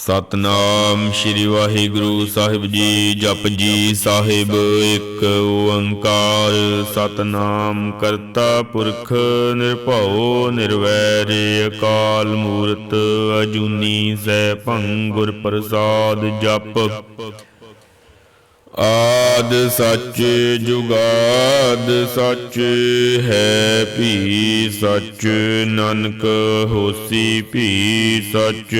ਸਤਨਾਮ ਸ੍ਰੀ ਵਾਹਿਗੁਰੂ ਸਾਹਿਬ ਜੀ, ਜਪ ਜੀ ਸਾਹਿਬ, ਇੱਕ ਓੰਕਾਰ। ਸਤਨਾਮ ਕਰਤਾ ਪੁਰਖ ਨਿਰਭਉ ਨਿਰਵੈਰ, ਅਕਾਲ ਮੂਰਤ ਅਜੂਨੀ ਸੈਭੰ ਗੁਰ ਪ੍ਰਸਾਦ ਜਪ। ਆਦ ਸੱਚ ਜੁਗਾਦ ਸੱਚ ਹੈ ਭੀ ਸੱਚ, ਨਾਨਕ ਹੋਸੀ ਭੀ ਸੱਚ।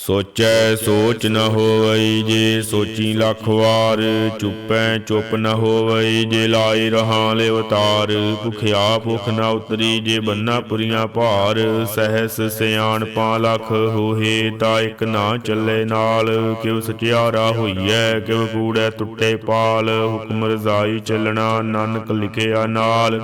ਸੋਚੈ ਸੋਚ ਨ ਹੋਵਈ ਜੇ ਸੋਚੀ ਲੱਖ ਵਾਰ, ਚੁੱਪੈ ਚੁੱਪ ਨ ਹੋਵਈ ਜੇ ਲਾਈ ਰਹਾ ਲੈ ਅਵਤਾਰ ਭੁਖਿਆ ਭੁਖ ਨ ਉਤਰੀ ਜੇ ਬੰਨਾ ਪੁਰੀਆਂ ਭਾਰ। ਸਹਿਸ ਸਿਆਣ ਪਾ ਲੱਖ ਹੋਏ ਤਾਂ ਇਕ ਨਾ ਚੱਲੇ ਨਾਲ। ਕਿਉ ਸਚਿਆਰਾ ਹੋਈਐ, ਕਿਉ ਕੂੜੈ ਟੁੱਟੇ ਪਾਲ। ਹੁਕਮ ਰਜ਼ਾਈ ਚੱਲਣਾ, ਨਾਨਕ ਲਿਖਿਆ ਨਾਲ।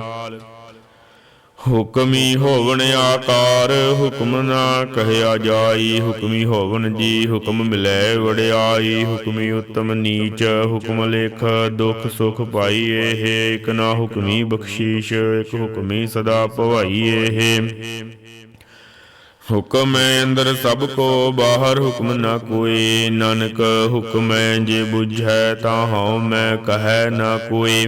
ਹੁਕਮੀ ਹੋਵਣ ਆਕਾਰ, ਹੁਕਮ ਨਾ ਕਹਿਆ ਜਾਈ। ਹੁਕਮੀ ਹੋਵਣ ਜੀ, ਹੁਕਮ ਮਿਲੈ ਵਡਿਆਈ। ਹੁਕਮੀ ਉਤਮ ਨੀਚ, ਹੁਕਮ ਲੇਖ ਦੁਖ ਸੁਖ ਪਾਈ ਇਹ ਇਕ ਨਾ ਹੁਕਮੀ ਬਖਸ਼ੀਸ਼, ਇਕ ਹੁਕਮੀ ਸਦਾ ਭਵਾਈ ਇਹ ਹੁਕਮ ਹੈ ਅੰਦਰ ਸਭ ਕੋ, ਬਾਹਰ ਹੁਕਮ ਨਾ ਕੋਈ। ਨਾਨਕ ਹੁਕਮ ਹੈ ਜੇ ਬੁਝੈ ਤਾਂ ਹਉ ਮੈਂ ਕਹੈ ਨਾ ਕੋਈ।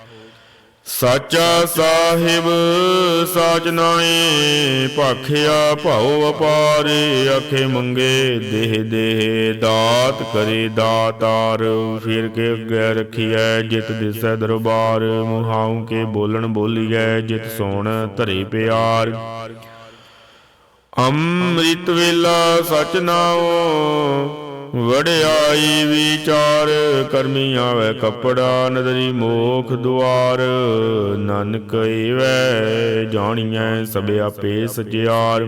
ਸਾਚਾ ਸਾਹਿਬ, ਸਾਚ ਨਾਏ ਭਾਖਿਆ ਭਾਉ ਅਪਾਰ, ਆਖੇ ਮੰਗੇ ਦੇਹ ਦੇਹ, ਦਾਤ ਕਰੇ ਦਾਤਾਰ। ਫਿਰ ਕੇ ਅੱਗੇ ਰਖੀਐ ਜਿਤ ਦਿਸੈ ਦਰਬਾਰ, ਮੁਹਾਉ ਕੇ ਬੋਲਣ ਬੋਲੀਐ ਜਿਤ ਸੋਣ ਧਰੇ ਪਿਆਰ। ਅੰਮ੍ਰਿਤ ਵੇਲਾ ਸਚ ਨਾਉ ਵੜਿਆਈ ਵਿਚਾਰ ਕਰਮੀ ਆਵੇ ਕਪੜਾ ਨਦਰੀ ਮੋਖ ਦੁਆਰ। ਨਾਨਕ ਏਵੈ ਜਾਣੀਐ ਸਭ ਆਪੇ ਸਚਿਆਰ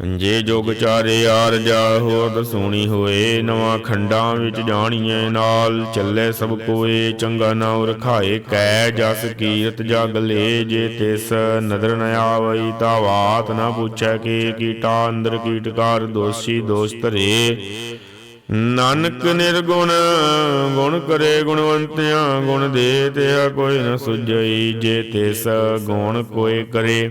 ਜੇ ਜੋਗ ਚਾਰੇ ਆਰਜਾ ਹੋਰ ਸੁਣੀ ਹੋਏ, ਨਵਾਂ ਖੰਡਾਂ ਵਿੱਚ ਜਾਣੀਏ ਨਾਲ। ਚੱਲੇ ਸਭ ਕੋਏ, ਚੰਗਾ ਨਾਉ ਰਖਾਏ ਕੈ ਜਸ ਕੀਰਤ ਜਗ ਲੇ। ਜੇ ਤਿਸ ਨਦਰ ਨ ਆਵਈ, ਤਾ ਬਾਤ ਨਾ ਪੁੱਛੈ ਕਿ ਕੀਟਾ। ਅੰਦਰ ਕੀਟਕਾਰ ਦੋਸ਼ੀ ਦੋਸ਼ ਧਰੇ ਨਾਨਕ ਨਿਰਗੁਣ, ਗੁਣ ਕਰੇ ਗੁਣਵੰਤਿਆਂ, ਗੁਣ ਦੇ ਤੇ ਕੋਈ ਨ ਸੁਝਈ। ਜੇ ਤਿਸ ਗੁਣ ਕੋਏ ਕਰੇ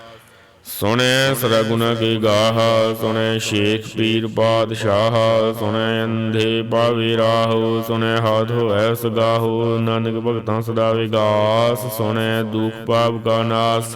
ਸੁਣੈ ਸਦਾ ਕੀ ਗਾਹ, ਸੁਣੈ ਸ਼ੇਖ ਪੀਰ ਬਾਦਸ਼ਾਹ ਸੁਣੈ ਅੰਧੇ ਪਾਵੇ ਰਾਹੋ, ਸੁਣੇ ਹਾਥ ਹੋਐ ਸਗਾਹੋ ਨਾਨਕ ਭਗਤਾਂ ਸਦਾ ਵਿਗਾਸ, ਸੁਣੈ ਦੁਖ ਪਾਪ ਕਾ ਨਾਸ।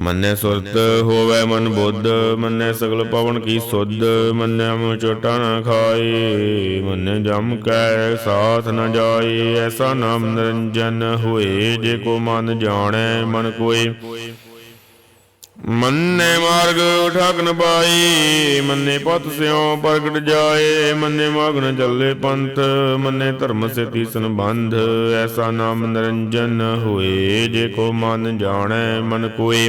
ਮੰਨੇ ਸੁਰਤ ਹੋਵੇ ਮਨ ਬੁੱਧ, ਮੰਨੇ ਸਗਲ ਪਵਨ ਕੀ ਸੁਧ, ਮੰਨੇ ਮੁ ਚੋਟਾ ਨਾ ਖਾਏ, ਮੰਨੇ ਜਮ ਕੈ ਸਾਥ ਨ ਜਾਏ, ਐਸਾ ਨਾਮ ਨਿਰੰਜਨ ਹੋਏ, ਜੇ ਕੋ ਮਨ ਜਾਣੈ ਮਨ ਕੋਏ। ਮੰਨੇ ਮਾਰਗ ਠਾਕਨ ਪਾਈ, ਮੰਨੇ ਪਤ ਸਿਉ ਪ੍ਰਗਟ ਜਾਏ, ਮੰਨੇ ਮਗਨ ਚੱਲੇ ਪੰਥ, ਮੰਨੇ ਧਰਮ ਸੇ ਸੰਬੰਧ, ਐਸਾ ਨਾਮ ਨਿਰੰਜਨ ਹੋਏ, ਜੇ ਕੋ ਮਨ ਜਾਣੈ ਮਨ ਕੋਏ।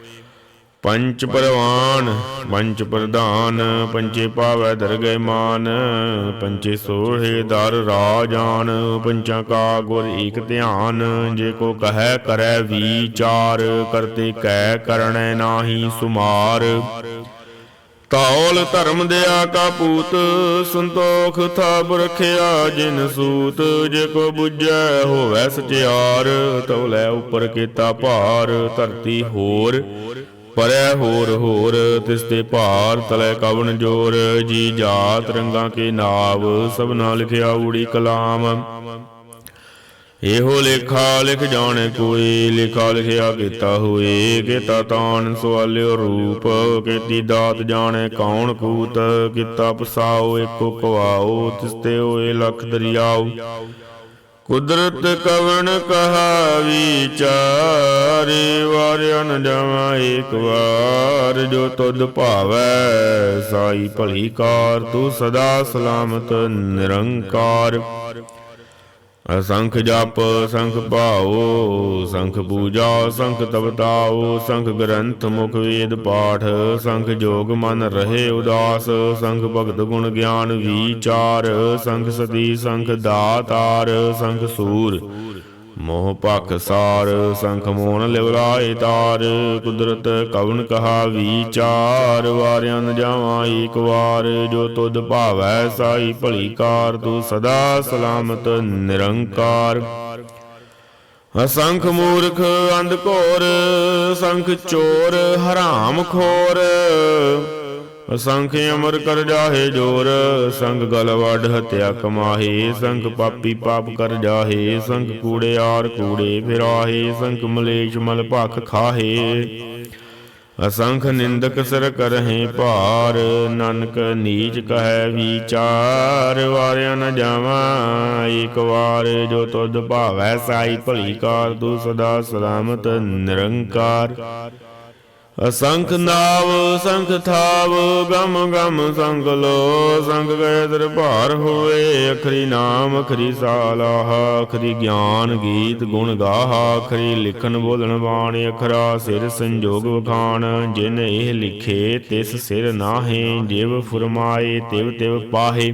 ਪੰਚ ਪਰਵਾਨ, ਪੰਚ ਪ੍ਰਧਾਨ, ਪੰਚੇ ਪਾਵੈ ਦਰਗਹਿ ਮਾਨ, ਪੰਚੇ ਸੋਹੇ ਦਰ ਰਾਜਾਨ, ਪੰਚਾਂ ਕਾ ਗੁਰ ਏਕ ਧਿਆਨ, ਜੇ ਕੋ ਕਹੈ ਕਰੈ ਵਿਚਾਰ, ਕਰਤੇ ਕਹਿ ਕਰਣੈ ਨਾਹੀ ਸੁਮਾਰ। ਤਾਉਲ ਧਰਮ ਦਿਆ ਕਾ ਪੂਤ, ਸੰਤੋਖ ਥਾਪ ਰਖਿਆ ਜਿਨ ਸੂਤ, ਜੇ ਕੋ 부ਜੈ ਹੋਵੈ ਸਚਿਆਰ, ਤਉ ਉਪਰ ਕੀਤਾ ਭਾਰ, ਧਰਤੀ ਹੋਰ ਪਰੈ ਹੋਰ ਹੋਰ ਤਿਸ ਤੇ ਭਾਰ ਤਲੇ ਕਵਨ ਜੋਰ, ਜੀ ਜਾਤ ਰੰਗਾਂ ਕੇ ਨਾਵ ਸਭਨਾ ਲਿਖਿਆ ਊੜੀ ਕਲਾਮ। ਇਹੋ ਲੇਖਾ ਲਿਖ ਜਾਣੇ ਕੋਈ, ਲਿਖਾ ਲਿਖਿਆ ਕੀਤਾ ਹੋਏ, ਕੀਤਾ ਤਾਨ ਸਵਾਲਿਓ ਰੂਪ, ਕੀਤੀ ਦਾਤ ਜਾਣੇ ਕੌਣ ਕੂਤ, ਕੀਤਾ ਪਸਾਓ ਏਕੋ ਕਵਾਓ, ਤਿਸ ਤੇ ਹੋਏ ਲਖ ਦਰਿਆਓ। ਕੁਦਰਤ ਕਵਣ ਕਹਾ ਵਿਚਾਰੇ ਵਾਰਿਆ ਨ ਜਾਵਾਂ ਏਕ ਵਾਰ, ਜੋ ਤੁਧ ਭਾਵੈ ਸਾਈ ਭਲੀ ਕਾਰ, ਤੂੰ ਸਦਾ ਸਲਾਮਤ ਨਿਰੰਕਾਰ। ਅਸੰਖ ਜਪ, ਸੰਖ ਭਾਉ, ਸੰਖ ਪੂਜਾ, ਸੰਖ ਤਪਤਾਉ ਸੰਖ ਗ੍ਰੰਥ ਮੁਖ ਵੇਦ ਪਾਠ, ਸੰਖ ਜੋਗ ਮਨ ਰਹੇ ਉਦਾਸ, ਸੰਖ ਭਗਤ ਗੁਣ ਗਿਆਨ ਵਿਚਾਰ, ਸੰਖ ਸਤੀ, ਸੰਖ ਦਾਤਾਰ, ਸੰਖ ਸੂਰ। ਮੋਹ ਭਖ ਸਾਰ, ਸੰਖ ਮੋਨ ਲਿਵਲਾਏ ਤਾਰ, ਕੁਦਰਤ ਕਵਨ ਕਹਾ ਵਿਚਾਰ, ਵਾਰਿਆਂ ਨ ਜਾਵਾਂ ਏਕ ਵਾਰ, ਜੋ ਤੁਧ ਭਾਵੈ ਸਾਈ ਭਲੀ ਕਾਰ, ਤੂੰ ਸਦਾ ਸਲਾਮਤ ਨਿਰੰਕਾਰ। ਅਸੰਖ ਮੂਰਖ ਅੰਧ ਘੋਰ, ਸੰਖ ਚੋਰ ਹਰਾਮ ਖੋਰ ਅਸੰਖ ਅਮਰ ਕਰ ਜਾਹੇ ਜੋਰ, ਸੰਗ ਗਲ ਵੱਡ ਹਤਿਆ ਕਮਾਹੇ, ਸੰਗ ਪਾਪੀ ਪਾਪ ਕਰ ਜਾਹੇ, ਸੰਗ ਕੂੜੇ ਆਰ ਕੂੜੇ ਫਿਰਾਹੇ, ਸੰਗ ਮਲੇਸ਼ ਮਲ ਭਖ ਖਾਹੇ। ਅਸੰਖ ਨਿੰਦਕ ਸਰ ਕਰਹਿ ਭਾਰ, ਨਾਨਕ ਨੀਚ ਕਹੈ ਵਿਚਾਰ ਵਾਰਿਆ ਨ ਜਾਵਾਂ ਏਕ ਵਾਰ ਜੋ ਤੁਧ ਭਾਵੈ ਸਾਈ ਭਲੀ ਕਾਰ, ਤੂੰ ਸਦਾ ਸਲਾਮਤ ਨਿਰੰਕਾਰ। ਅਸੰਖ ਨਾਵ, ਸੰਖ ਥਾਵ, ਗਮ ਗਮ ਸੰਗ ਲੋ, ਸੰਗ ਗਏ ਦਰਬਾਰ ਹੋਏ ਅਖਰੀ ਨਾਮ, ਅਖਰੀ ਸਾਲਾਹ ਅਖਰੀ ਗਿਆਨ ਗੀਤ ਗੁਣ ਗਾਹ, ਅਖਰੀ ਲਿਖਣ ਬੋਲਣ ਬਾਣ, ਅਖਰਾ ਸਿਰ ਸੰਜੋਗ ਵਖਾਣ, ਜਿਨ ਇਹ ਲਿਖੇ ਤਿਸ ਸਿਰ ਨਾਹੇ, ਜਿਵ ਫੁਰਮਾਏ, ਤਿਵ ਤਿਵ ਪਾਹੇ।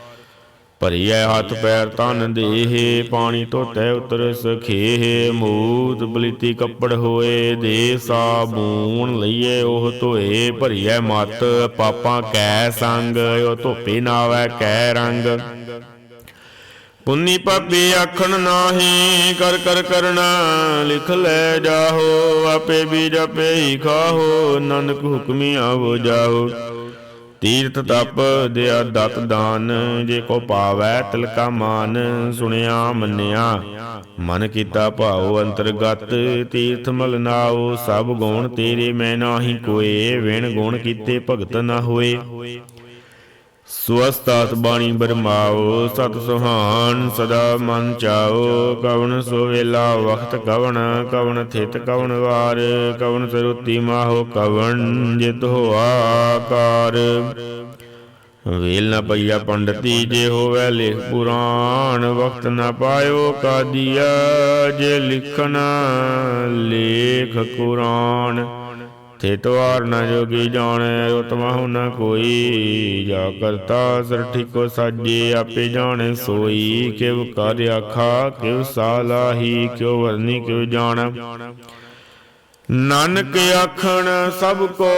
ਭਰੀਐ ਹੱਥ ਪੈਰ ਤਨ ਦੇਹੇ, ਪਾਣੀ ਧੋਤੈ ਉਤਰ ਸਖੇਹ, ਮੂਤ ਬਲੀਤੀ ਕੱਪੜ ਹੋਏ, ਦੇ ਸਾਬੂਨ ਲਈਏ, ਉਹ ਧੋਏ, ਭਰੀਐ ਮਤ, ਪਾਪਾਂ ਕੈ ਸੰਗ, ਉਹ ਧੋਪੇ ਨਾਵੈ ਕੈ ਰੰਗ। ਪੁੰਨੀ ਪਾਪੀ ਆਖਣ ਨਾਹੀ, ਕਰ ਕਰ, ਕਰਨਾ, ਲਿਖ ਲੈ ਜਾਹੋ, ਆਪੇ ਵੀ ਜਪੇ ਹੀ ਖਾਹੋ, ਨਾਨਕ ਹੁਕਮੀ ਆਵੋ ਜਾਹੋ। ਤੀਰਥ ਤਪ ਦਿਆ ਦਤ ਦਾਨ, ਜੇ ਕੋ ਪਾਵੈ ਤਿਲਕਾ ਮਾਨ, ਸੁਣਿਆ, ਮੰਨਿਆ। ਮਨ ਕੀਤਾ ਭਾਉ ਅੰਤਰਗਤ, ਤੀਰਥ ਮਲ ਨਾਉ, ਸਭ ਗੁਣ ਤੇਰੇ ਮੈਂ ਨਾਹੀ ਕੋਏ, ਵਿਣ ਗੁਣ ਕੀਤੇ ਭਗਤ ਨਾ ਹੋਏ। ਸਵਸਤਾਤ ਬਾਣੀ ਬਰਮਾਓ, ਸਤ ਸੁਹਾਨ ਸਦਾ ਮਨ ਚਾਓ, ਕਵਣ ਸੋ ਵੇਲਾ ਵਖਤ ਕਵਣ ਕਵਣ ਥਿਤ ਕਵਣ ਵਾਰ, ਕਵਣ ਸਰੂਤੀ ਮਾਹੋ ਕਵਣ ਜਿਤ ਹੋ ਕਾਰ ਵੇਲ ਨਾ ਪਈਆ ਪੰਡਤੀ, ਜੇ ਹੋਵੇ ਲਿਖ ਪੁਰਾਣ ਵਕਤ ਨਾ ਪਾਇਓ ਕਾਦੀਆ, ਜੇ ਲਿਖਣ ਲੇਖ ਕੁਰਾਨ। ਤੇ ਤਵਾਰ ਨ ਜੋਗੀ ਜਾਣੈ, ਉਤਮਾ ਨ ਕੋਈ। ਜਾ ਕਰਤਾ ਸਰਠੀ ਕੋ ਸਾਜੇ, ਆਪੇ ਜਾਣੈ ਸੋਈ। ਕਿਵ ਕਰ ਆਖਾ ਕਿਵ ਸਾਲਾਹੀ ਕਿਉ ਵਰਨੀ ਕਿਵ ਜਾਣ। ਨਾਨਕ ਆਖਣ, ਸਭ ਕੋ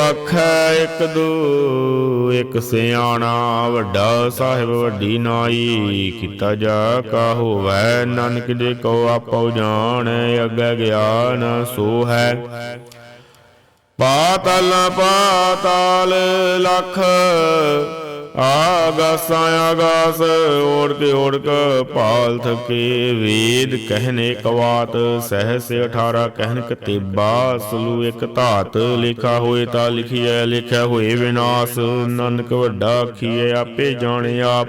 ਆਖੈ ਇੱਕ ਦੂ, ਇੱਕ ਸਿਆਣਾ, ਵੱਡਾ ਸਾਹਿਬ ਵੱਡੀ ਨਾਈ। ਕੀਤਾ ਜਾ ਕਾ ਹੋਵੈ, ਨਾਨਕ ਦੇ ਕੋ ਆਪੋ ਜਾਣੈ, ਅੱਗੇ ਗਿਆਨ ਸੋ ਹੈ। ਪਾਤਲ, ਪਾਤਾਲ ਲਖ, ਆਗਾਸਾਂ, ਆਗਾਸ ਓੜ ਕੇ ਓੜ ਥਕੇ ਵੇਦ ਕਹਿਨੇ ਕਵਾਤ, ਸਹਸ 18 ਕਹਿਨ ਕਤੇਬਾ, ਸਲੂ ਇਕ ਧਾਤ ਲਿਖਾ ਹੋਏ ਤਾਂ ਲਿਖੀਐ, ਲਿਖਿਆ ਹੋਏ ਵਿਨਾਸ਼, ਨਾਨਕ ਵੱਡਾ ਆਖੀਐ, ਆਪੇ ਜਾਣੇ ਆਪ।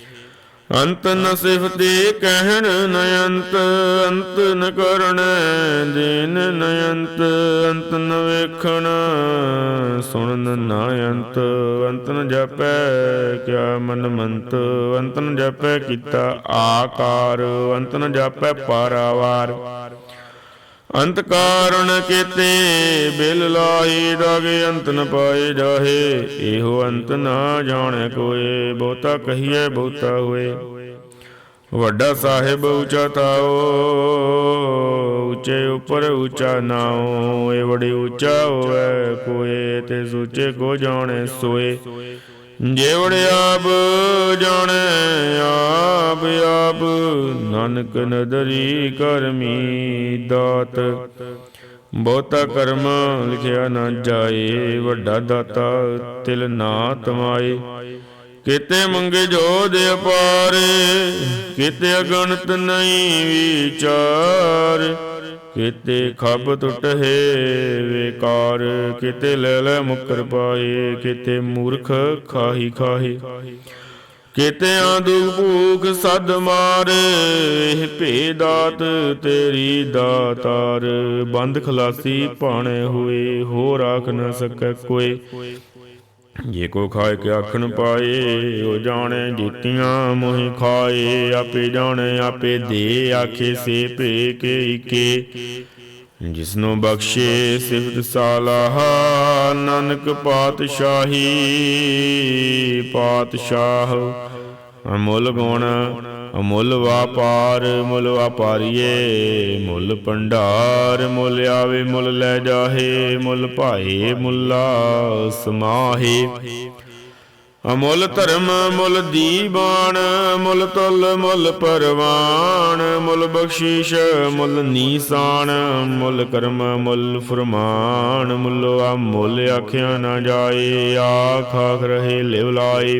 ਅੰਤ ਨ ਸਿਫਤੇ ਕਹਿਣ ਨ ਅੰਤ ਅੰਤ ਨ ਕਰਨ ਦੀਨ ਨ ਅੰਤ ਅੰਤ ਨ ਵੇਖਣ ਸੁਣਨ ਨ ਅੰਤ ਅੰਤ ਨ ਜਪੈ ਕਿਆ ਮਨ ਮੰਤ, ਅੰਤ ਨ ਜਪੈ ਕੀਤਾ ਆਕਾਰ, ਅੰਤ ਨ ਜਪੈ ਪਾਰਾਵਾਰ। ਅੰਤ ਕਾਰਣ ਕੀਤੇ, ਬਿਲ ਲਾਈ ਦਾਗੇ ਅੰਤ ਨ ਪਾਏ ਜਾਹੇ। ਇਹੋ ਅੰਤ ਨਾ ਜਾਣੈ ਕੋਏ, ਬਹੁਤਾ ਕਹੀਏ ਬਹੁਤਾ ਹੋਏ। ਵੱਡਾ ਸਾਹਿਬ ਉੱਚਾ ਤਾਓ, ਉੱਚੇ ਉੱਪਰ ਉੱਚਾ ਨਾਉ। ਇਹ ਬੜੀ ਉੱਚਾ ਹੋਵੇ, ਕੋਏ ਤੇ ਸੂਚੇ ਕੋ ਜਾਣੈ ਸੋਏ। ਜੇਵੜ ਆਪ ਜਾਣੈ, ਆਪ ਆਪ ਨਾਨਕ ਨਦਰੀ ਕਰਮੀ ਦਾਤ। ਬਹੁਤਾ ਕਰਮ ਲਿਖਿਆ ਨਾ ਜਾਏ, ਵੱਡਾ ਦਾਤਾ ਤਿਲ ਨਾ ਤਮਾਏ ਕਿਤੇ ਮੰਗੇ ਜੋ ਦੇ ਅਪਾਰੇ, ਕਿਤੇ ਅਗਣਤ ਨਹੀਂ ਵਿਚਾਰ। ਕਿਤੇ ਖੱਬ ਟੁੱਟੇ ਵੇਕਾਰ, ਕਿਤੇ ਲੈ ਲੈ ਮੁਕਰ ਪਾਏ, ਕਿਤੇ ਮੂਰਖ ਖਾਹੀ ਖਾਹੀ। ਕਿਤੇ ਆਂਦੂ ਭੂਖ ਸਦ ਮਾਰ, ਇਹ ਭੇਦਾਤ ਤੇਰੀ ਦਾਤਾਰ। ਬੰਦ ਖਲਾਸੀ ਭਾਣੇ ਹੋਏ ਹੋ ਰਾਖ ਨਾ ਸਕੈ ਕੋਈ। ਜੇ ਕੋ ਖਾਏ ਕੇ ਆਖਣ ਪਾਏ, ਉਹ ਜਾਣੇ ਜੀਤੀਆਂ ਮੋਹਿ ਖਾਏ, ਆਪੇ ਜਾਣੇ, ਆਪੇ ਦੇ ਆਖੇ, ਸੇ ਭੇ ਕੇ ਇਕੇ। ਜਿਸਨੂੰ ਬਖਸ਼ੇ ਸਿਫਤ ਸਾਲਾਹ, ਨਾਨਕ ਪਾਤਸ਼ਾਹੀ, ਪਾਤਸ਼ਾਹ ਅਮੁੱਲ ਗੁਣ ਅਮੁੱਲ ਵਪਾਰ, ਮੁੱਲ ਵਾਪਾਰੀਏ, ਮੁੱਲ ਭੰਡਾਰ, ਮੁੱਲ ਆਵੇ, ਮੁੱਲ ਲੈ ਜਾਹੇ, ਮੁੱਲ ਭਾਏ, ਮੁੱਲਾ ਸਮਾਹੇ। ਅਮੁੱਲ ਧਰਮ, ਮੁੱਲ ਦੀਵਾਨ ਮੁੱਲ ਤੁਲ, ਮੁੱਲ ਪਰਵਾਨ, ਮੁੱਲ ਬਖਸ਼ੀਸ਼, ਮੁੱਲ ਨੀਸਾਨ, ਮੁੱਲ ਕਰਮ, ਮੁੱਲ ਫਰਮਾਨ ਮੁੱਲ ਆ ਮੁੱਲ ਆਖਿਆ ਨਾ ਜਾਏ, ਆਖ ਆਖ ਰਹੇ ਲਿਵ ਲਾਏ।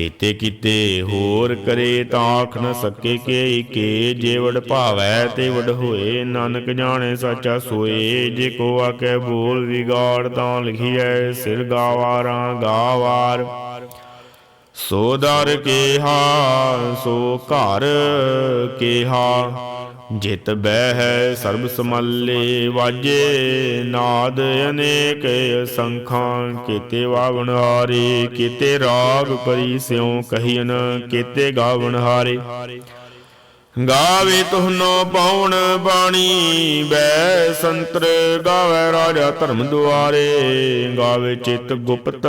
ਹੀਤੇ ਕੀਤੇ ਹੋਰ ਕਰੇ ਤਾਂ ਨ ਸਕੇ ਕੇ ਕੇ ਜੇ ਭਾਵੈ ਤੇ ਵਡ ਹੋਏ, ਨਾਨਕ ਜਾਣੇ ਸਾਚਾ ਸੋਏ। ਜੇ ਕੋ ਆਕੇ ਬੋਲ ਵਿਗਾੜ, ਤਾਂ ਲਿਖੀਐ ਸਿਰ ਗਾਵਾਰਾਂ ਗਾਵਾਰ। ਸੋ ਦਰ ਕੇਹਾ, ਸੋ ਘਰ ਕੇਹਾ। ਜਿਤ ਬਹਿ ਸਰਬ ਸਮਾਲੇ ਵਾਜੇ, ਨਾਦ ਅਨੇਕ ਸੰਖਾਂ, ਕੀਤੇ ਵਾਵਣ ਹਾਰੇ, ਕੀਤੇ ਰਾਗ ਪਰੀ ਸਿਉ ਕਹੀਨ, ਕੀਤੇ ਗਾਵਣ ਹਾਰੇ। ਗਾਵੇ ਤੁਹਨੋ ਪਾਉਣ ਬਾਣੀ ਬੈ ਸੰਤਰ ਗਾਵੇ ਰਾਜਾ ਧਰਮ ਦੁਆਰੇ। ਗਾਵੇ ਚਿਤ ਗੁਪਤ,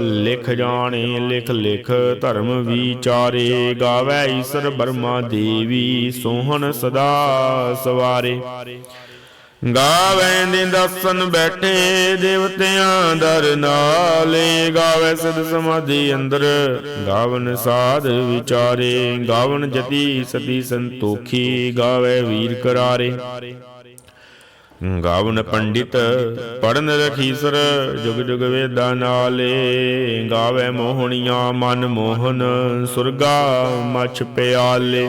ਲਿਖ ਜਾਣੇ, ਲਿਖ ਲਿਖ ਧਰਮ ਵਿਚਾਰੇ। ਗਾਵੇ ਈਸ਼ਰ ਬਰਮਾ ਦੇਵੀ ਸੋਹਣ ਸਦਾ ਸਵਾਰੇ। ਗਾਵੇ ਦੇ ਦਸਨ ਬੈਠੇ ਦੇਵਤਿਆਂ ਦਰ ਨਾਲੇ, ਗਾਵੇ ਸਦ ਸਮਾਧੀ ਅੰਦਰ। ਗਾਵਨ ਸਾਧ ਵਿਚਾਰੇ, ਗਾਵਨ ਜਤੀ ਸਤੀ ਸੰਤੋਖੀ, ਗਾਵੇ ਵੀਰ ਕਰਾਰੇ। ਗਾਵਨ ਪੰਡਿਤ ਪੜਨ ਰਖੀਸਰ ਜੁਗ ਜੁਗ ਵੇਦਾਂ ਨਾਲੇ। ਗਾਵੇ ਮੋਹਣੀਆਂ ਮਨ ਮੋਹਨ, ਸੁਰਗਾ ਮਛ ਪਿਆਲੇ।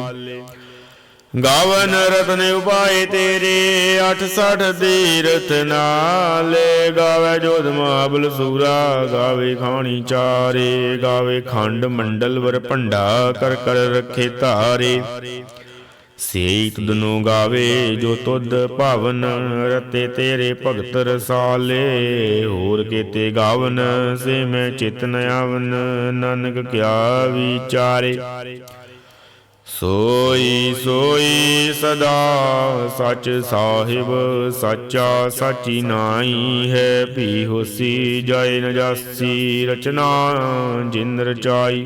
ਗਾਵਨ ਰਤਨ ਉਪਾਏ ਤੇਰੇ 68 ਤੀਰਥ ਨਾਲੇ ਗਾਵੇ ਜੋਧ ਮਹਾਬਲ ਸੂਰਾ, ਗਾਵੇ ਖਾਣੀ ਚਾਰੇ, ਗਾਵੇ ਖੰਡ ਮੰਡਲ ਵਰ ਭੰਡਾ, ਕਰ ਕਰ ਰੱਖੇ ਧਾਰੇ ਸੇਈ ਤੁਧਨੋ ਗਾਵੇ ਜੋ ਤੁਧ ਭਾਵਨ, ਰਤੇ ਤੇਰੇ ਭਗਤ ਰਸਾਲੇ। ਹੋਰ ਕੀਤੇ ਗਾਵਨ, ਸੇ ਮੈਂ ਚਿਤ ਨ ਆਵਨ, ਨਾਨਕ ਕਿਆ ਵਿਚਾਰੇ। ਸੋਈ ਸੋਈ ਸਦਾ ਸਚ ਸਾਹਿਬ, ਸਾਚਾ ਸਾਚੀ ਨਾਈ ਹੈ। ਭੀ ਹੋਸੀ ਜਾਏ ਨ ਰਚਨਾ, ਜਿਨ ਰਚਾਈ।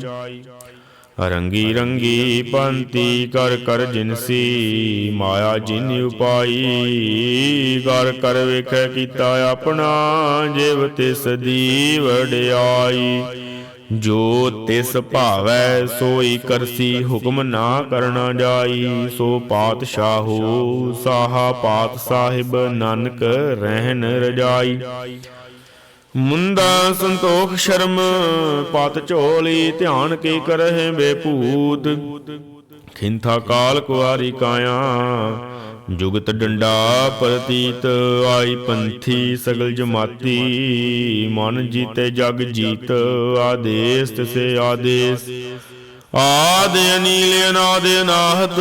ਰੰਗੀ ਰੰਗੀ ਪੰਤੀ ਕਰ ਕਰ ਜਿਨਸੀ ਮਾਇਆ ਜਿਨ ਉਪਾਈ। ਕਰ ਕਰ ਵੇਖੈ ਕੀਤਾ ਆਪਣਾ, ਜਿਵ ਤਿਸ ਦੀ ਵਡਿਆਈ ਜੋ ਤਿਸ ਭਾਵੈ ਸੋਈ ਕਰਸੀ ਹੁਕਮ ਨਾ ਕਰਨਾ ਜਾਈ, ਸੋ ਪਾਤਸ਼ਾਹੂ ਸਾਹਾ ਪਾਤ ਸਾਹਿਬ ਨਾਨਕ ਰਹਿਣ ਰਜਾਈ। ਮੁੰਦਾ ਸੰਤੋਖ ਸ਼ਰਮ, ਪਤ ਝੋਲੀ ਧਿਆਨ ਕੀ ਕਰਹਿ ਬੇਪੂਤ ਖਿੰਥਾ ਕਾਲ ਕੁਆਰੀ ਕਾਇਆ ਜੁਗਤ ਡੰਡਾ ਪ੍ਰਤੀਤ, ਆਈ ਪੰਥੀ ਸਗਲ ਜਮਾਤੀ। ਮਨ ਜੀਤੇ ਜਗ ਜੀਤ, ਆਦੇਸ ਤਿਸੇ ਆਦੇਸ। ਆਦ ਅਨੀਲ ਅਨਾਦ ਅਨਾਹਤ,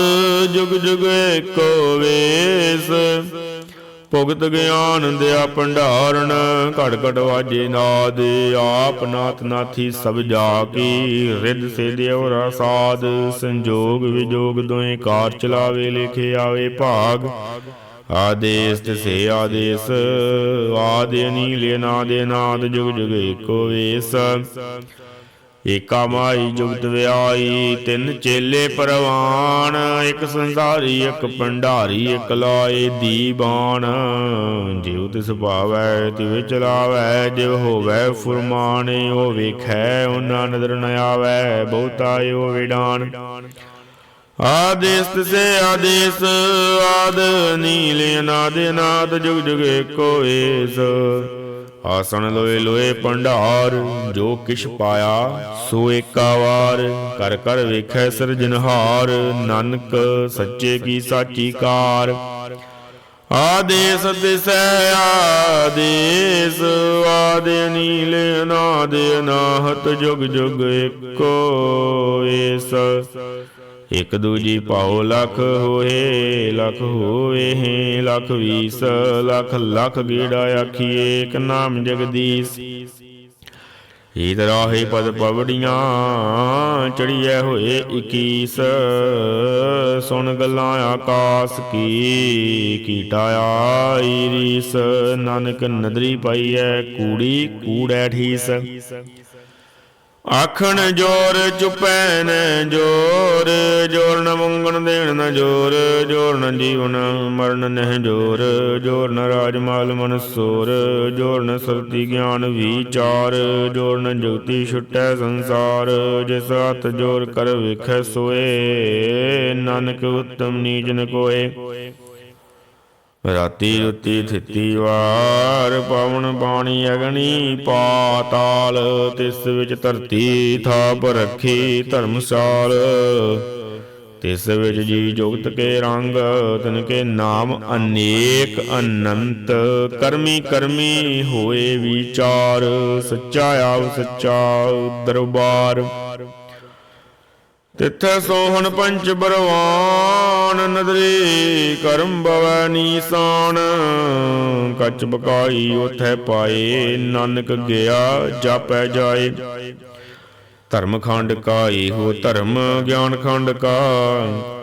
ਜੁਗ ਜੁਗ ਏਕੋ ਵੇਸ। ਭੁਗਤ ਗਿਆਨ ਦਿਆ ਭੰਡਾਰਨ, ਘੜ ਘੜ ਵਾਜੇ ਨਾਦ, ਆਪ ਨਾਥ ਨਾਥੀ ਸਭ ਜਾ ਕੀ, ਰਿੱਧ ਸੇ ਦਿਉ ਰਸਾਦ ਸੰਜੋਗ ਵਿਜੋਗ ਦੋਏ ਕਾਰ ਚਲਾਵੇ, ਲਿਖੇ ਆਵੇ ਭਾਗ। ਆਦੇਸ ਤਿਸੇ ਆਦੇਸ, ਆਦਿ ਅਨੀਲ ਅਨਾਦ ਅਨਾਦ ਜੁਗ ਜੁਗ ਏਕੋ ਵੇਸ। ਏਕਾ ਮਾਈ ਜੁਗਤ ਵਿਆਈ ਤਿੰਨ ਚੇਲੇ ਪਰਵਾਨ, ਇੱਕ ਸੰਸਾਰੀ ਇੱਕ ਭੰਡਾਰੀ, ਇੱਕ ਲਾਏ ਦੀਵਾਨ ਜਿਉ ਤਿਸ ਭਾਵੈ, ਤਿਵ ਚਲਾਵੈ, ਜਿਵ ਹੋਵੈ ਫੁਰਮਾਨ ਉਹ ਵੇਖੈ ਉਹਨਾਂ ਨਦਰ ਨ ਆਵੈ, ਬਹੁਤਾ ਉਹ ਵਿਡਾਨ। ਆਦੇਸ ਤਿਸੇ ਆਦੇਸ, ਆਦ ਨੀਲ, ਅਨਾਦ ਅਨਾਦ, ਜੁਗ ਜੁਗ ਏਕੋ ਏਸ। ਆਸਣ ਲੋਏ ਲੋਏ ਭੰਡਾਰ ਜੋ ਕਿਛ ਪਾਇਆ ਸੋ ਏਕਾ ਵਾਰ ਕਰ ਕਰ ਵੇਖੈ ਸਿਰਜਨਹਾਰ ਨਾਨਕ ਸੱਚੇ ਕੀ ਸਾਚੀ ਕਾਰ ਆਦੇਸ ਦਿਸੈ, ਆਦੇਸ, ਆਦਿ ਨੀਲ ਅਨਾਦ ਅਨਾਹਤ ਜੁਗ ਜੁਗ ਏਕੋ ਏਸ। ਇਕ ਦੂਜੀ ਪਾਉ ਲਖ ਹੋਏ ਲਖ ਹੋਏ ਹੈ, ਲਖ ਵੀਸ, ਲਖ ਲਖ ਗੀੜਾ ਆਖੀਏ, ਇਕ ਨਾਮ ਜਗਦੀਸ਼। ਈਤ ਰਾਹੇ ਪਦ ਪਵੜੀਆਂ ਚੜੀਐ ਹੋਏ 21 ਸੁਣ ਗੱਲਾਂ ਆਕਾਸ ਕੀ, ਕੀਟਾ ਆਈ ਰੀਸ। ਨਾਨਕ ਨਦਰੀ ਪਾਈਐ ਕੂੜੀ, ਕੂੜੈ ਠੀਸ। ਆਖਣ ਜੋਰ ਚੁਪੈ ਨ ਜੋਰ ਜੋਰ ਨ ਮੰਗਣ ਦੇਣ ਨ ਜੋਰ ਜੋਰ ਨ ਜੀਵਨ ਮਰਨ ਨਹਿ ਜੋਰ ਜੋਰ ਨ ਰਾਜ ਮਾਲ ਮਨ ਸੋਰ, ਜੋਰ ਨ ਸਰਤੀ ਗਿਆਨ ਵਿਚਾਰ, ਜੋਰ ਨ ਜੁਗਤੀ ਛੁਟੈ ਸੰਸਾਰ, ਜਿਸ ਹੱਥ ਜੋਰ ਕਰ ਵਿਖੈ ਸੋਏ, ਨਾਨਕ ਉਤਮ ਨੀਚ ਨ ਕੋਏ। ਰਾਤੀ ਰੁੱਤੀ ਥਿੱਤੀ ਵਾਰ ਪਵਨ ਬਾਣੀ ਅਗਨੀ ਪਾਤਾਲ, ਤਿਸ ਵਿੱਚ ਧਰਤੀ ਥਾਪ ਰੱਖੀ ਧਰਮਸਾਲ। ਤਿਸ ਵਿੱਚ ਜੀ ਜੁਗਤ ਕੇ ਰੰਗ, ਤਨ ਕੇ ਨਾਮ ਅਨੇਕ ਅਨੰਤ। ਕਰਮੀ ਕਰਮੀ ਹੋਏ ਵਿਚਾਰ, ਸੱਚਾ ਆਵ ਸੱਚਾ ਦਰਬਾਰ। ਤਿੱਥੈ ਸੋਹਣ ਪੰਚ ਬਰਵਾਨ, ਨਦਰੇ ਕਰਮ ਬਵੈ ਨੀਸਾਨ। ਕੱਚ ਬਕਾਈ ਉਥੈ ਪਾਏ, ਨਾਨਕ ਗਿਆ, ਜਾਪੈ ਜਾਏ। ਧਰਮ ਖੰਡ ਕਾ ਇਹੋ ਧਰਮ, ਗਿਆਨ ਖੰਡ ਕਾ।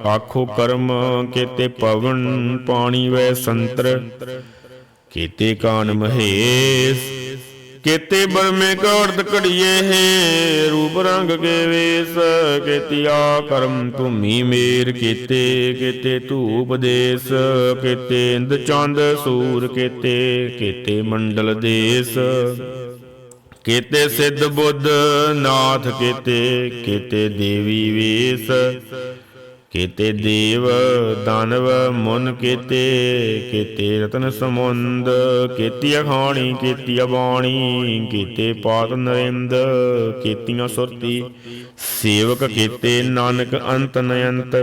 ਆਖੋ ਕਰਮ ਕੇਤੇ ਪਵਨ, ਪਾਣੀ ਵੈ ਸੰਤਰ। ਕੀਤੇ ਕਾਨ ਮਹੇਸ਼ ਕੀਤੇ ਬਰਮੇ ਕੌੜਤ ਘੜੀਏ ਹੈ, ਰੂਪ ਰੰਗ ਕੇ ਵੇਸ ਕੀਤਿਆ ਕਰਮ ਤੁਮੀ ਮੇਰ ਕੀਤੇ ਕੀਤੇ ਧੂਪ ਦੇਸ, ਕੀਤੇ ਇੰਦ ਚੰਦ ਸੂਰ ਕੀਤੇ ਕੀਤੇ ਮੰਡਲ ਦੇਸ। ਕੀਤੇ ਸਿੱਧ ਬੁੱਧ ਨਾਥ ਕੀਤੇ ਕੀਤੇ ਦੇਵੀ ਵੇਸ ਕੀਤੇ ਦੇਵ ਦਾਨਵ, ਮੁਨ ਕੀਤੇ ਕੀਤੇ ਰਤਨ ਸਮੁੰਦ ਕੀਤੀ ਅਖਾਣੀ ਕੀਤੀ ਬਾਣੀ, ਕੀਤੇ ਪਾਤ ਨਰਿੰਦ, ਕੀਤੀਆਂ ਸੁਰਤੀ। ਸੇਵਕ ਕੀਤੇ ਨਾਨਕ ਅੰਤ ਨਯੰਤ।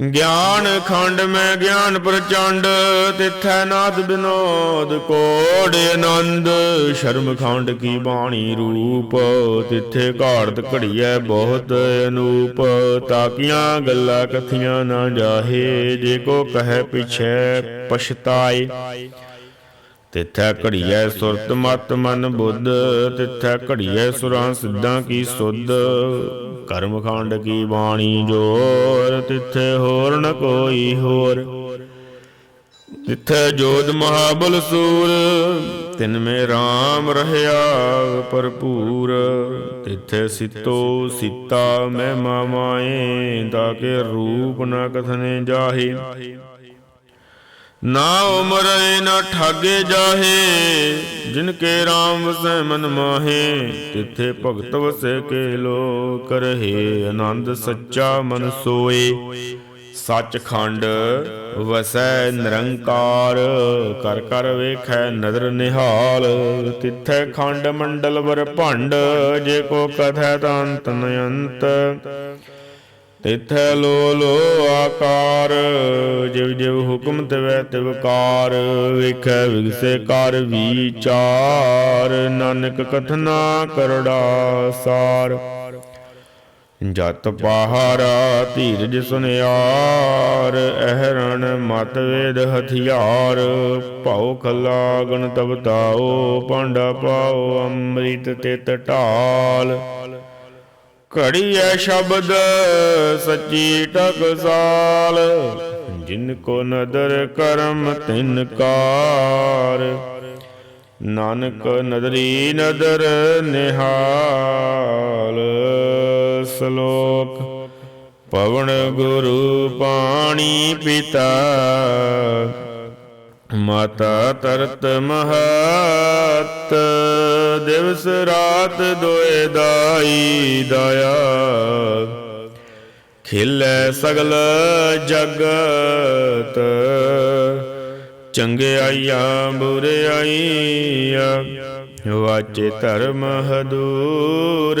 ਗਿਆਨ ਖੰਡ ਮੈਂ ਗਿਆਨ ਪ੍ਰਚੰਡ, ਤਿਥੈ ਨਾਦ ਬਿਨੋਦ ਕੋੜ ਆਨੰਦ। ਸ਼ਰਮ ਖੰਡ ਕੀ ਬਾਣੀ ਰੂਪ, ਤਿੱਥੇ ਘਾੜਤ ਘੜੀਐ ਬਹੁਤ ਅਨੂਪ। ਤਾਕੀਆਂ ਗੱਲਾਂ ਕਥੀਆਂ ਨਾ ਜਾਹੇ, ਜੇ ਕੋ ਕਹੈ ਪਿਛੈ ਪਛਤਾਏ। ਤਿੱਥੈ ਘੜੀਐ ਸੁਰਤ ਮਤ ਮਨ ਬੁੱਧ, ਤਿੱਥੈ ਘੜੀਐ ਸੁਰਾਂ ਸਿੱਧਾਂ ਕੀ ਸੁਧ। ਕਰਮ ਖੰਡ ਕੀ ਬਾਣੀ ਜੋਰ, ਤਿੱਥੈ ਹੋਰ ਨ ਕੋਈ ਹੋਰ। ਤਿੱਥੈ ਜੋਧ ਮਹਾਬਲ ਸੂਰ, ਤਿਨ ਮੇ RAM ਰਹਿਆ ਭਰਪੂਰ। ਤਿੱਥੈ ਸਿੱਤੋ ਸੀਤਾ ਮੈਂ ਮਾਮਾਏ ਤਾਂ ਕੇ ਰੂਪ ਨ ਕਥਨੇ ਜਾਹੇ। ਨਾ ਉਮਰੇ ਨਾ ਠਾਗੇ ਜਾਹੇ, ਜਿਨ ਕੇ RAM ਵਸੈ ਮਨ ਮਾਹੇ, ਤਿੱਥੇ ਭਗਤ ਵਸੇ ਕੇ ਲੋਕ ਕਰਹਿ ਆਨੰਦ ਸੱਚਾ ਮਨ ਸੋਏ। ਸੱਚਖੰਡ ਵਸੈ ਨਿਰੰਕਾਰ, ਕਰ ਕਰ ਵੇਖੈ ਨਦਰ ਨਿਹਾਲ, ਤਿੱਥੈ ਖੰਡ ਮੰਡਲ ਵਰ ਭੰਡ, ਜੇ ਕੋ ਕਥੈ ਤਾਂ ਅੰਤ ਨਯੰਤ। ਤਿਥੈ ਲੋ ਲੋ ਆਕਾਰ, ਜਿਵ ਜਿਵ ਹੁਕਮ ਤਵੈ ਤਿਵਕਾਰ ਵੇਖੈ ਵਿਗਸੇ ਕਰ ਵਿਚਾਰ, ਨਾਨਕ ਕਥਨਾ ਕਰੜਾ ਸਾਰ। ਜਤ ਪਹਾਰਾ ਧੀਰਜ ਸੁਨਿਆਰ, ਅਹਰਣ ਮਤ ਵੇਦ ਹਥਿਆਰ, ਭਉ ਖਲਾ ਗਣ ਤਬ ਤਾਓ ਪਾਂਡਾ ਪਾਓ ਅੰਮ੍ਰਿਤ ਤਿਤ ਘੜੀ ਘੜੀਐ ਸ਼ਬਦ ਸੱਚੀ ਟਕਸਾਲ, ਜਿਨ ਕੋ ਨਦਰ ਕਰਮ ਤਿਨ ਕਾਰ। ਨਾਨਕ ਨਦਰੀ ਨਦਰ ਨਿਹਾਲ, ਸ਼ਲੋਕ, ਪਵਨ ਗੁਰੂ ਪਾਣੀ ਪਿਤਾ। ਮਾਤਾ ਤਰਤ ਮਹਤ, ਦਿਵਸ ਰਾਤ ਦੋਏ ਦਾਈ ਦਇਆ। ਖਿਲੇ ਸਗਲ ਜਗਤ ਚੰਗਿਆਈਆਂ ਬੁਰਿਆਈਆਂ ਵਾਚੇ ਧਰਮ ਹਦੂਰ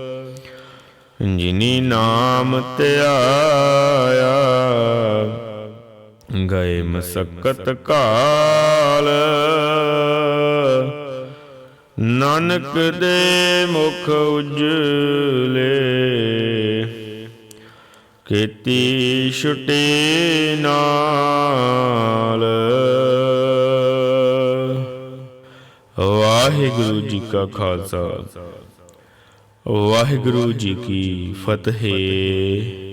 ਜਿਨੀ ਨਾਮ ਧਿਆਇਆ ਗਏ ਮਸਕਤ ਕਾਲ। ਨਾਨਕ ਦੇ ਮੁਖ ਉਜਲੇ, ਕੀਤੀ ਛੁਟੀ ਨਾਲ। ਵਾਹਿਗੁਰੂ ਜੀ ਕਾ ਖਾਲਸਾ। ਵਾਹਿਗੁਰੂ ਜੀ ਕੀ ਫਤਿਹ।